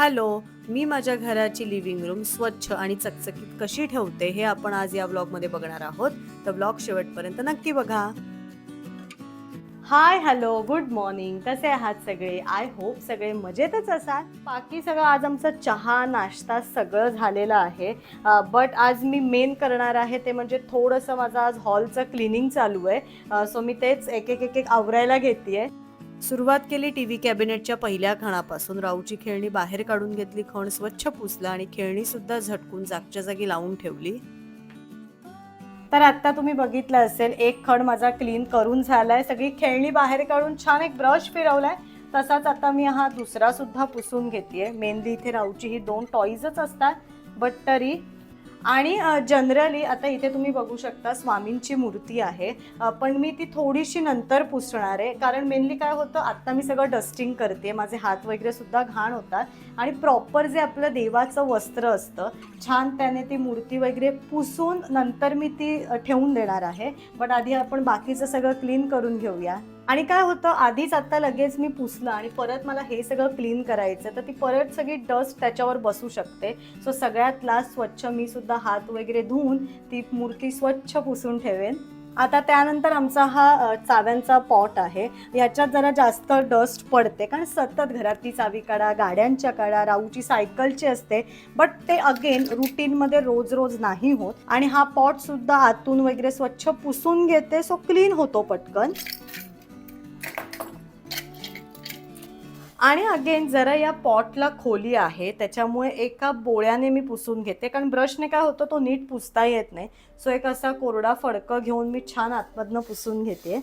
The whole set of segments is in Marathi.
हॅलो मी माझ्या घराची लिव्हिंग रूम स्वच्छ आणि चकचकीत कशी ठेवते हे आपण आज या ब्लॉगमध्ये बघणार आहोत. तर ब्लॉग शेवटपर्यंत नक्की बघा. हाय हॅलो गुड मॉर्निंग कसे आहात सगळे? आय होप सगळे मजेतच असाल. बाकी सगळं आज आमचा चहा नाश्ता सगळं झालेलं आहे. बट आज मी मेन करणार आहे ते म्हणजे थोडंसं माझं आज हॉलचं क्लिनिंग चालू आहे. सो मी तेच एक एक एक आवरायला घेते सुरुवात केली टीव्ही कॅबिनेटच्या पहिल्या खणापासून. राऊची खेळणी बाहेर काढून घेतली खण स्वच्छ पुसला आणि खेळणी सुद्धा झटकून जागच्या जागी लावून ठेवली. तर आता तुम्ही बघितलं असेल एक खण माझा क्लीन करून झालाय. सगळी खेळणी बाहेर काढून छान एक ब्रश फिरवलाय. तसाच आता मी हा दुसरा सुद्धा पुसून घेते मेनली इथे राऊची ही दोन टॉईजच असतात बट तरी आणि जनरली आता इथे तुम्ही बघू शकता स्वामींची मूर्ती आहे. पण मी ती थोडीशी नंतर पुसणार आहे. कारण मेनली काय होतं आत्ता मी सगळं डस्टिंग करते माझे हात वगैरे सुद्धा घाण होतात. आणि प्रॉपर जे आपलं देवाचं वस्त्र असतं छान त्याने ती मूर्ती वगैरे पुसून नंतर मी ती ठेवून देणार आहे. बट आधी आपण बाकीचं सगळं क्लीन करून घेऊया. आणि काय होतं आधीच आता लगेच मी पुसलं आणि परत मला हे सगळं क्लीन करायचं तर ती परत सगळी डस्ट त्याच्यावर बसू शकते. सो सगळ्यात लास्ट स्वच्छ मी सुद्धा हात वगैरे धुवून ती मूर्ती स्वच्छ पुसून ठेवेन. आता त्यानंतर आमचा हा चाव्यांचा पॉट आहे. याच्यात जरा जास्त डस्ट पडते कारण सतत घरातली चावी काढा गाड्यांच्या काढा राऊची सायकलची असते. बट ते अगेन रुटीनमध्ये रोज रोज नाही होत. आणि हा पॉट सुद्धा आतून वगैरे स्वच्छ पुसून घेते सो क्लीन होतो पटकन. आणि अगेन जरा या पॉटला खोली आहे त्याच्यामुळे एका बोळ्याने मी पुसून घेते. कारण ब्रशने काय होतं तो नीट पुसता येत नाही. सो एक असा कोरडा फडकं घेऊन मी छान आतमधनं पुसून घेते.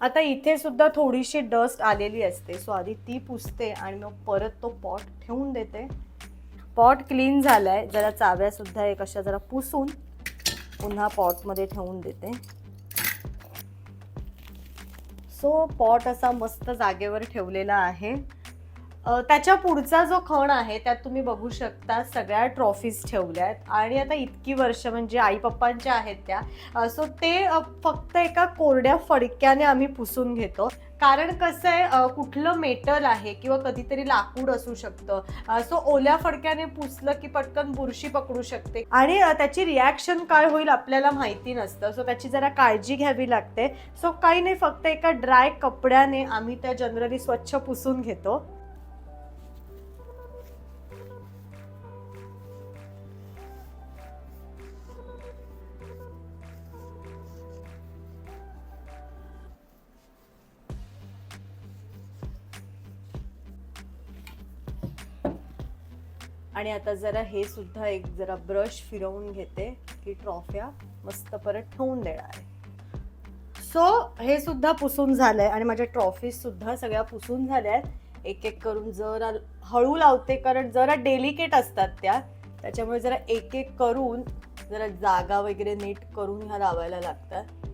आता इथे सुद्धा थोडीशी डस्ट आलेली असते. सो आधी ती पुसते आणि मग परत तो पॉट ठेवून देते. पॉट क्लीन झाला आहे जरा चाव्यासुद्धा एक अशा जरा पुसून पुन्हा पॉटमध्ये ठेवून देते. सो पॉट असा मस्त जागेवर ठेवलेला आहे. त्याच्या पुढचा जो खण आहे त्यात तुम्ही बघू शकता सगळ्या ट्रॉफीज ठेवल्या आहेत. आणि आता इतकी वर्ष म्हणजे आई पप्पांच्या आहेत त्या सो ते फक्त एका कोरड्या फडक्याने आम्ही पुसून घेतो. कारण कसं आहे कुठलं मेटल आहे किंवा कधीतरी लाकूड असू शकतं. सो ओल्या फडक्याने पुसलं की पटकन बुरशी पकडू शकते. आणि त्याची रिॲक्शन काय होईल आपल्याला माहिती नसतं. सो त्याची जरा काळजी घ्यावी लागते. सो काही नाही फक्त एका ड्राय कपड्याने आम्ही त्या जनरली स्वच्छ पुसून घेतो. आणि आता जरा हे सुद्धा एक जरा ब्रश फिरवून घेते की ट्रॉफ्या मस्त परत ठेवून देणार आहे. सो हे सुद्धा पुसून झालंय आणि माझ्या ट्रॉफीज सुद्धा सगळ्या पुसून झाल्या आहेत एक एक करून जरा हळू लावते कारण जरा डेलिकेट असतात त्या. त्याच्यामुळे जरा एक एक करून जरा जागा वगैरे नीट करून ह्या लावायला लागतात.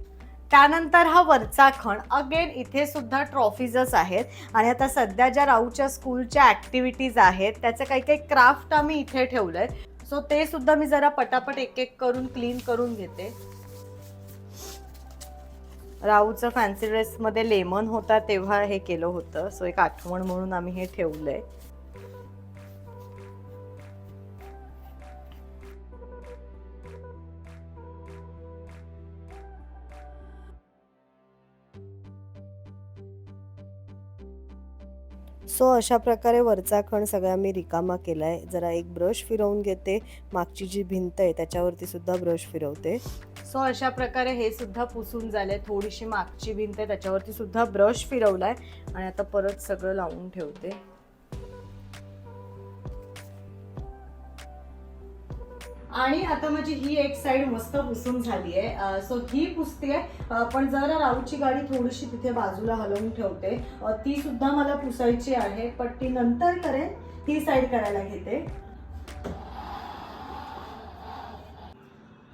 त्यानंतर हा वरचा खण. अगेन इथे सुद्धा ट्रॉफीजच आहेत. आणि आता सध्या ज्या राऊच्या स्कूलच्या ॲक्टिव्हिटीज आहेत त्याचं काही काही क्राफ्ट आम्ही इथे ठेवलंय. सो ते सुद्धा मी जरा पटापट एक एक करून क्लीन करून घेते. राऊचं फॅन्सी ड्रेसमध्ये लेमन होता तेव्हा हे केलं होतं. सो एक आठवण म्हणून आम्ही हे ठेवलंय. सो अशा प्रकारे वरचा खण सगळा मी रिकामा केला आहे जरा एक ब्रश फिरवून घेते. मागची जी भिंत आहे त्याच्यावरती सुद्धा ब्रश फिरवते. सो अशा प्रकारे हे सुद्धा पुसून झालंय. थोडीशी मागची भिंत आहे त्याच्यावरती सुद्धा ब्रश फिरवलाय. आणि आता परत सगळं लावून ठेवते. आणि आता माझी ही एक साईड मस्त पुसून झाली आहे सो ही पुसते पण जरा राऊची गाडी थोडीशी तिथे बाजूला हलवून ठेवते. ती सुद्धा मला पुसायची आहे पण ती नंतर करेन ती साईड करायला घेते.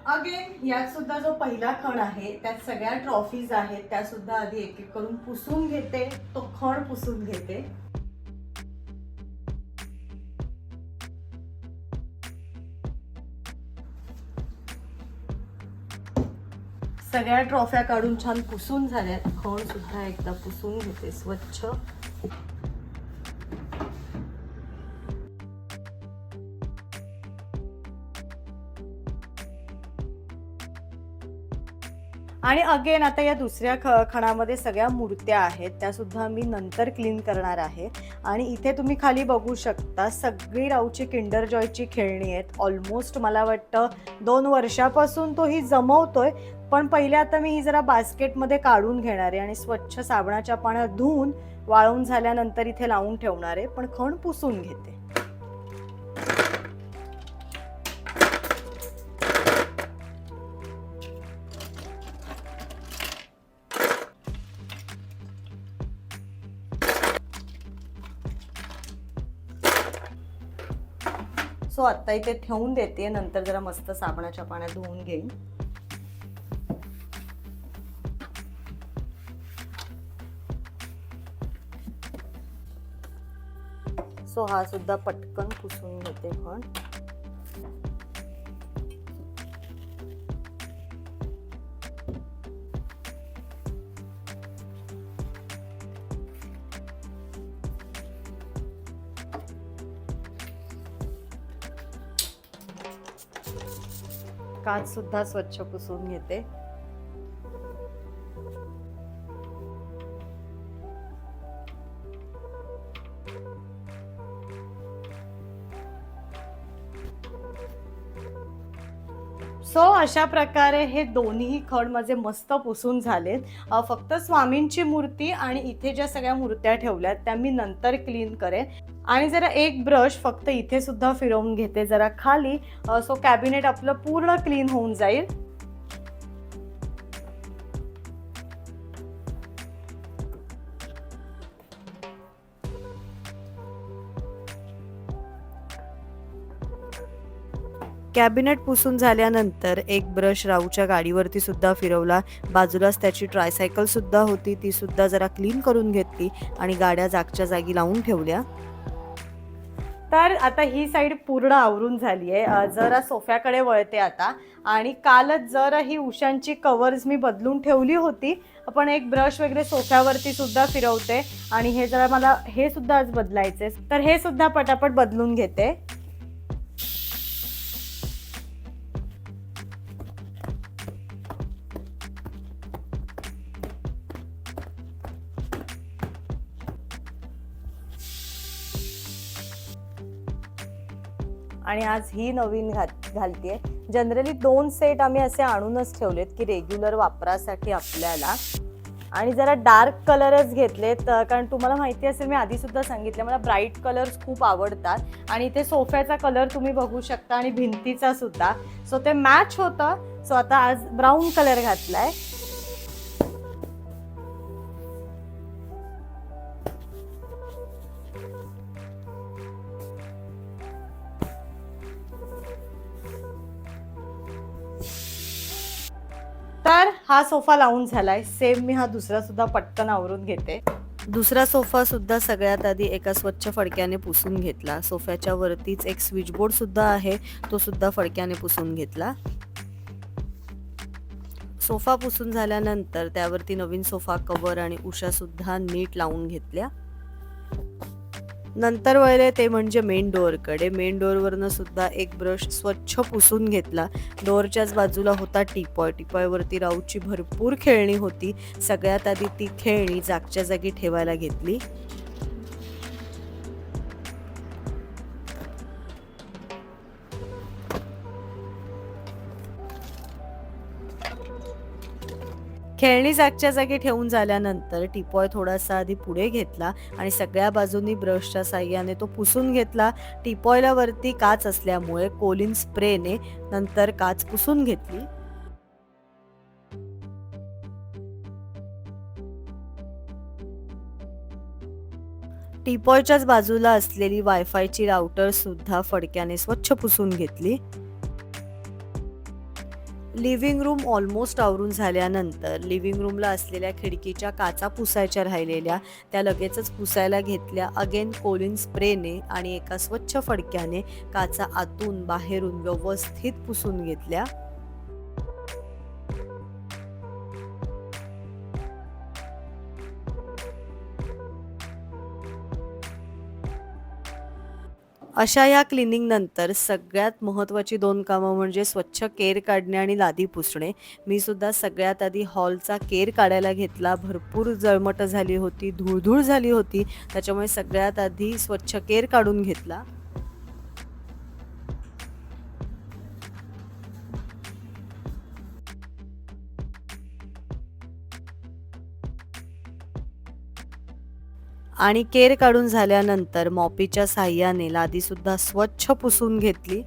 अगेन यात सुद्धा जो पहिला खण आहे त्यात सगळ्या ट्रॉफीज आहेत त्या सुद्धा आधी एक एक करून पुसून घेते तो खण पुसून घेते. सगळ्या ट्रॉफ्या काढून छान पुसून झाल्यात. खण सुद्धा एकदा पुसून घेते स्वच्छ. आणि अगेन आता या दुसऱ्या ख खणामध्ये सगळ्या मूर्त्या आहेत. त्या सुद्धा मी नंतर क्लीन करणार आहे. आणि इथे तुम्ही खाली बघू शकता सगळी राऊची किंडर जॉयची खेळणी आहेत. ऑलमोस्ट मला वाटतं दोन वर्षापासून तो ही जमवतोय. पण पहिले आता मी ही जरा बास्केटमध्ये काढून घेणार आहे आणि स्वच्छ साबणाच्या पाण्यात धुवून वाळवून झाल्यानंतर इथे लावून ठेवणार आहे. पण खण पुसून घेते. सो आत्ता इथे ठेवून देते. नंतर जरा मस्त साबणाच्या पाण्यात धुवून घेईन. सो हा सुद्धा पटकन पुसून घेते पण काच सुद्धा स्वच्छ पुसून घेते. सो अशा प्रकारे हे दोन्ही खड माझे मस्त पुसून झालेत. फक्त स्वामींची मूर्ती आणि इथे ज्या सगळ्या मूर्त्या ठेवल्यात त्या मी नंतर क्लीन करेन. आणि जरा एक ब्रश फक्त इथे सुद्धा फिरवून घेते जरा खाली. सो कॅबिनेट आपलं पूर्ण क्लीन होऊन जाईल. कॅबिनेट पुसून झाल्यानंतर एक ब्रश राऊच्या गाडीवरती सुद्धा फिरवला. बाजूलाच त्याची ट्रायसायकल सुद्धा होती. ती सुद्धा जरा क्लीन करून घेतली आणि गाड्या जागच्या जागी लावून ठेवल्या. तर आता ही साईड पूर्ण आवरून झाली आहे जरा सोफ्याकडे वळते आता. आणि कालच जरा ही उशांची कवर्स मी बदलून ठेवली होती. पण एक ब्रश वगैरे सोफ्यावरती सुद्धा फिरवते. आणि हे जरा मला हे सुद्धा आज बदलायचे तर हे सुद्धा पटापट बदलून घेते. आणि आज ही नवीन घात घालतीये. जनरली दोन सेट आम्ही असे आणूनच ठेवलेत की रेग्युलर वापरासाठी आपल्याला. आणि जरा डार्क कलरच घेतलेत कारण तुम्हाला माहिती असेल मी आधी सुद्धा सांगितलं मला ब्राईट कलर्स खूप आवडतात. आणि इथे सोफ्याचा कलर तुम्ही बघू शकता आणि भिंतीचा सुद्धा. सो ते मॅच होतं. सो आता आज ब्राऊन कलर घातलाय. आहे हा सोफा लावून झालाय. सेम मी हा दुसरा सुद्धा पटकन आवरून घेते. दुसरा सोफा सुद्धा सगळ्यात आधी एका स्वच्छ फडक्याने पुसून घेतला. सोफ्याच्या वरतीच एक स्विचबोर्ड सुद्धा आहे. तो सुद्धा फडक्याने पुसून घेतला. सोफा पुसून झाल्यानंतर त्यावरती नवीन सोफा कवर आणि उषा सुद्धा नीट लावून घेतल्या. नंतर वळले ते म्हणजे मेन डोअरकडे मेन डोअरवरनं सुद्धा एक ब्रश स्वच्छ पुसून घेतला. डोअरच्याच बाजूला होता टिपॉय टिपॉयवरती राऊची भरपूर खेळणी होती. सगळ्यात आधी ती खेळणी जागच्या जागी ठेवायला घेतली. खेळणी जागच्या जागी ठेवून झाल्यानंतर टिपॉय थोडासा आधी पुढे घेतला आणि सगळ्या बाजूनी ब्रशच्या साह्याने तो पुसून घेतला. टिपॉयला वरती काच असल्यामुळे कोलिन स्प्रेने नंतर काच पुसून घेतली. टिपॉयच्याच बाजूला असलेली वायफायची राउटर सुद्धा फडक्याने स्वच्छ पुसून घेतली. लिव्हिंग रूम ऑलमोस्ट आवरून झाल्यानंतर लिव्हिंग रूमला असलेल्या खिडकीच्या काचा पुसायच्या राहिलेल्या त्या लगेचच पुसायला घेतल्या. अगेन कोलिन स्प्रेने आणि एका स्वच्छ फडक्याने काचा आतून बाहेरून व्यवस्थित पुसून घेतल्या. अशा या क्लिनिंगनंतर सगळ्यात महत्त्वाची दोन कामं म्हणजे स्वच्छ केर काढणे आणि लादी पुसणे. मी सुद्धा सगळ्यात आधी हॉलचा केर काढायला घेतला. भरपूर जळमट झाली होती धूळधूळ झाली होती. त्याच्यामुळे सगळ्यात आधी स्वच्छ केर काढून घेतला. आणि केर काढून झाल्यानंतर मॉपीच्या साह्याने लादीसुद्धा स्वच्छ पुसून घेतली.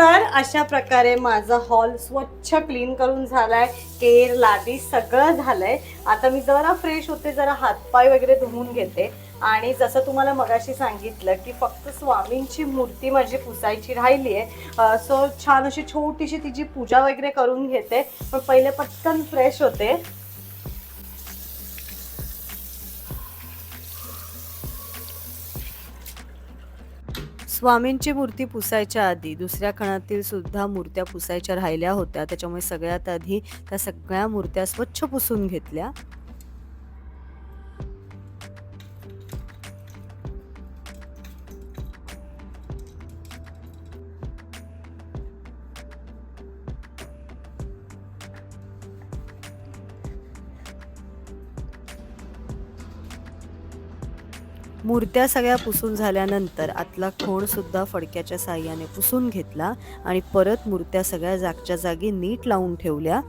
तर अशा प्रकारे माझा हॉल स्वच्छ क्लीन करून झालाय केर लादी सगळं झालंय. आता मी जरा फ्रेश होते जरा हातपाय वगैरे धुवून घेते. आणि जसं तुम्हाला मगाशी सांगितलं की फक्त स्वामींची मूर्ती माझी पुसायची राहिली आहे सो छान अशी छोटीशी तिची पूजा वगैरे करून घेते. पण पहिले पटकन फ्रेश होते. स्वामींची मूर्ती पुसायच्या आधी दुसऱ्या खणातील सुद्धा मूर्त्या पुसायच्या राहिल्या होत्या. त्याच्यामुळे सगळ्यात आधी त्या सगळ्या मूर्त्या स्वच्छ पुसून घेतल्या. मूर्त्या सगळ्या पुसून झाल्यानंतर आतला खोण सुद्धा फडक्याच्या साह्याने पुसून घेतला आणि परत मूर्त्या सगळ्या जागच्या जागी नीट लावून ठेवल्या.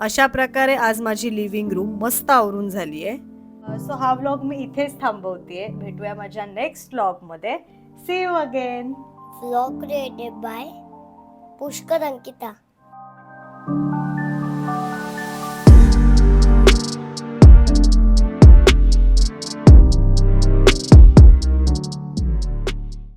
अशा प्रकारे आज माझी लिव्हिंग रूम मस्त आवरून झाली आहे सो हा व्लॉग मी इथेच थांबवते भेटूया माझ्या next व्लॉगमध्ये see you again vlog created by Pushkar Ankita.